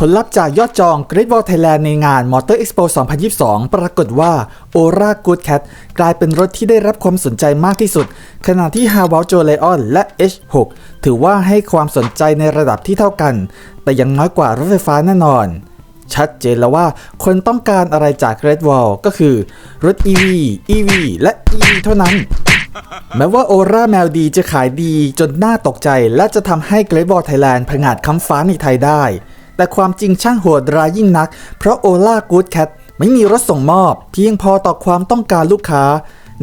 ผลลัพธ์จากยอดจอง Great Wall Thailand ในงาน Motor Expo 2022 ปรากฏว่า Ora Good Cat กลายเป็นรถที่ได้รับความสนใจมากที่สุด ขณะที่ h a w a l j o l e o n และ H6 ถือว่าให้ความสนใจในระดับที่เท่ากัน แต่ยังน้อยกว่ารถไฟฟ้าแน่นอน ชัดเจนแล้วว่าคนต้องการอะไรจาก Great Wall ก็คือ รถ EV EV และ EV เท่านั้นแม้ว่าโอราแมวดีจะขายดีจนน่าตกใจ และจะทำให้ Great Wall Thailand ผงาดคำฟ้าในไทยได้ แต่ความจริงช่างโหดร้ายยิ่งนัก เพราะโอล่ากู d แคทไม่มีรถส่งมอบ เพียงพอต่อความต้องการลูกค้า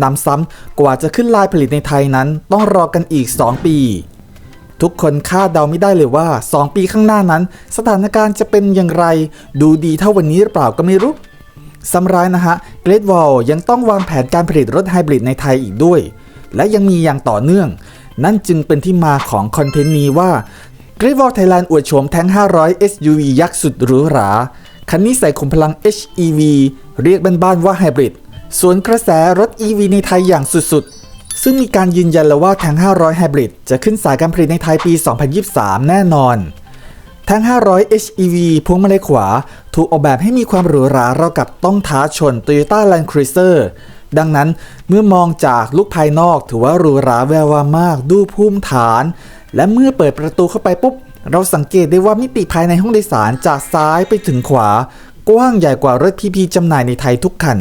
นำซ้ำกว่าจะขึ้นลายผลิตในไทยนั้น ต้องรอกันอีก 2 ปี ทุกคนคาดเดาไม่ได้เลยว่า 2 ปีข้างหน้านั้น สถานการณ์จะเป็นอย่างไร ดูดีเท่าวันนี้หรือเปล่าก็ไม่รู้สำร้ายนะฮะ Great Wall ยังต้องวางแผนการผลิตรถไฮบริดในไทยอีกด้วย และยังมีอย่างต่อเนื่อง นั่นจึงเป็นที่มาของคอนเทนต์นี้ว่า Great Wall Thailand อวดโฉมแท้ง 500 SUV ยักษ์สุดหรูหรา คันนี้ใส่ขุมพลัง HEV เรียกบ้านๆว่าไฮบริดสวนกระแสรถ EV ในไทยอย่างสุดๆ ซึ่งมีการยืนยันแล้วว่าแท้ง 500 ไฮบริดจะขึ้นสายการผลิตในไทยปี 2023 แน่นอนทั้ง 500 HEV พวงมาลัยขวา ถูกออกแบบให้มีความหรูหราเราวกับต้องท้าชน Toyota Land Cruiser ดังนั้นเมื่อมองจากลุกภายนอกถือว่าหรูหราแวววามาก ดูภูมิฐาน และเมื่อเปิดประตูเข้าไปปุ๊บ เราสังเกตได้ว่ามิติภายในห้องโดยสารจากซ้ายไปถึงขวา กว้างใหญ่กว่ารถพีพีจำหน่ายในไทยทุกคัน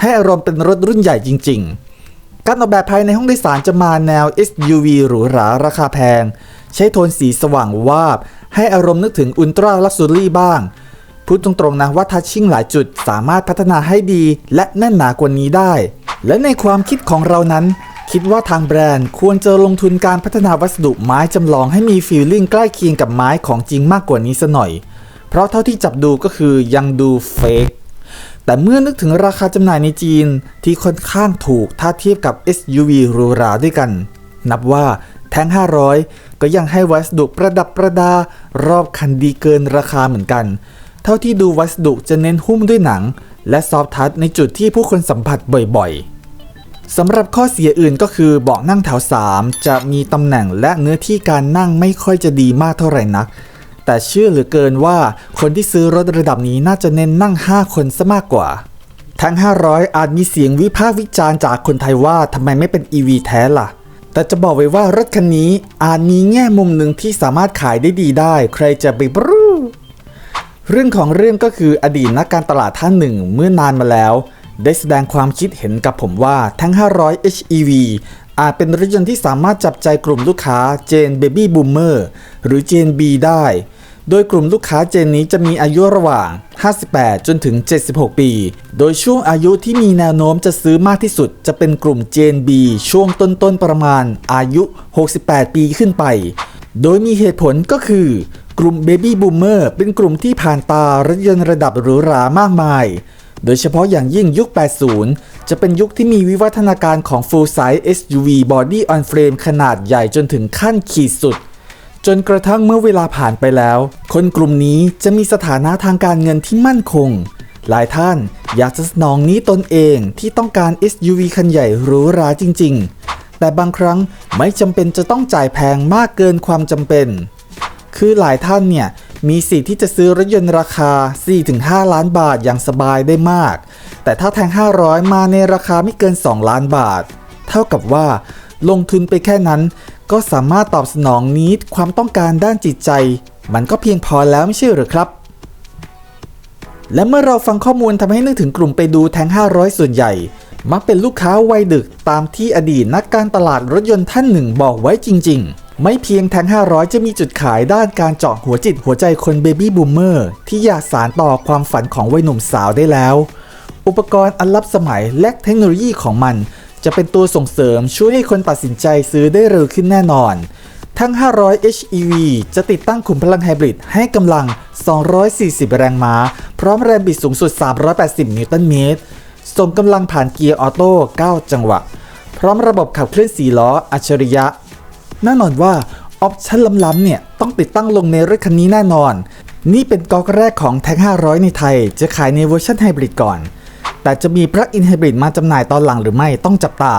ให้อารมณ์เป็นรถรุ่นใหญ่จริง ๆ การออกแบบภายในห้องโดยสารจะมาแนว SUV หรูหราราคาแพง ใช้โทนสีสว่างวาบ ให้อารมณ์นึกถึงอุลตร้าลักซ์รี่บ้าง พูดตรงๆนะว่าทัชชิ่งหลายจุดสามารถพัฒนาให้ดีและแน่นหนากว่านี้ได้และในความคิดของเรานั้น คิดว่าทางแบรนด์ควรจะลงทุนการพัฒนาวัสดุไม้จำลองให้มีฟีลลิ่งใกล้เคียงกับไม้ของจริงมากกว่านี้ซะหน่อย เพราะเท่าที่จับดูก็คือยังดูเฟกแต่เมื่อนึกถึงราคาจำหน่ายในจีนที่ค่อนข้างถูกถ้าเทียบกับ SUV รูราด้วยกัน นับว่าแท้ง 500 ก็ยังให้วัสดุประดับประดารอบคันดีเกินราคาเหมือนกัน เท่าที่ดูวัสดุจะเน้นหุ้มด้วยหนัง และซอฟทัชในจุดที่ผู้คนสัมผัสบ่อยๆ สำหรับข้อเสียอื่นก็คือเบาะนั่งแถว 3 จะมีตำแหน่งและเนื้อที่การนั่งไม่ค่อยจะดีมากเท่าไหร่นัก แต่เชื่อเหลือเกินว่าคนที่ซื้อรถระดับนี้น่าจะเน้นนั่ง 5 คนซะมากกว่า ทั้ง 500 อาจมีเสียงวิพากษ์วิจารณ์จากคนไทยว่าทำไมไม่เป็น EV แท้ล่ะ แต่จะบอกไว้ว่ารถคันนี้อาจมีแง่มุมหนึ่งที่สามารถขายได้ดีได้ ใครจะไปบรูเรื่องของเรื่องก็คืออดีตนักการตลาดท่านหนึ่งเมื่อนานมาแล้ว ได้แสดงความคิดเห็นกับผมว่าทั้ง 500 HEV อาจเป็นรถยนต์ที่สามารถจับใจกลุ่มลูกค้าเจน Baby Boomer หรือเจน B ได้ โดยกลุ่มลูกค้าเจนนี้จะมีอายุระหว่าง 58 จนถึง 76 ปี โดยช่วงอายุที่มีแนวโน้มจะซื้อมากที่สุด จะเป็นกลุ่มเจน B ช่วงต้นๆประมาณอายุ 68 ปีขึ้นไป โดยมีเหตุผลก็คือกลุ่ม Baby Boomer เป็นกลุ่มที่ผ่านตารถยนต์ระดับหรูหรามากมาย โดยเฉพาะอย่างยิ่งยุค 80 จะเป็นยุคที่มีวิวัฒนาการของ Full Size SUV Body on Frame ขนาดใหญ่จนถึงขั้นขีดสุด จนกระทั่งเมื่อเวลาผ่านไปแล้ว คนกลุ่มนี้จะมีสถานะทางการเงินที่มั่นคง หลายท่านอยากจะสนองนี้ตนเองที่ต้องการ SUV คันใหญ่หรูหราจริง ๆ แต่บางครั้งไม่จำเป็นจะต้องจ่ายแพงมากเกินความจำเป็น คือหลายท่านเนี่ย มีสิทธิ์ที่จะซื้อรถยนต์ราคา 4-5 ล้านบาทอย่างสบายได้มาก แต่ถ้าแทง 500 มาในราคาไม่เกิน 2 ล้านบาท เท่ากับว่า ลงทุนไปแค่นั้น ก็สามารถตอบสนองนิดความต้องการด้านจิตใจ มันก็เพียงพอแล้วไม่ใช่หรือครับ และเมื่อเราฟังข้อมูลทำให้นึกถึงกลุ่มไปดูแทง 500 ส่วนใหญ่มักเป็นลูกค้าวัยดึกตามที่อดีตนักการตลาดรถยนต์ท่านหนึ่งบอกไว้จริง ๆ ไม่เพียงแทง500 จะมีจุดขายด้านการเจาะหัวจิตหัวใจคนเบบี้บูมเมอร์ที่อยากสารต่อความฝันของวัยหนุ่มสาวได้แล้ว อุปกรณ์อันล้ำสมัยและเทคโนโลยีของมัน จะเป็นตัวส่งเสริมช่วยให้คนตัดสินใจซื้อได้เร็วขึ้นแน่นอน ทั้ง 500 HEV จะติดตั้งขุมพลังไฮบริดให้กำลัง 240 แรงม้า พร้อมแรงบิดสูงสุด 380 นิวตันเมตร ส่งกำลังผ่านเกียร์ออโต้ 9 จังหวะ พร้อมระบบขับเคลื่อน4ล้ออัจฉริยะ แน่นอนว่าออปชั่นล้ำๆเนี่ยต้องติดตั้งลงในรถคันนี้แน่นอน นี่เป็นก๊อกแรกของแท็ก500 ในไทย จะขายในเวอร์ชันไฮบริดก่อน แต่จะมีปลั๊กอินไฮบริดมาจำหน่ายตอนหลังหรือไม่ต้องจับตา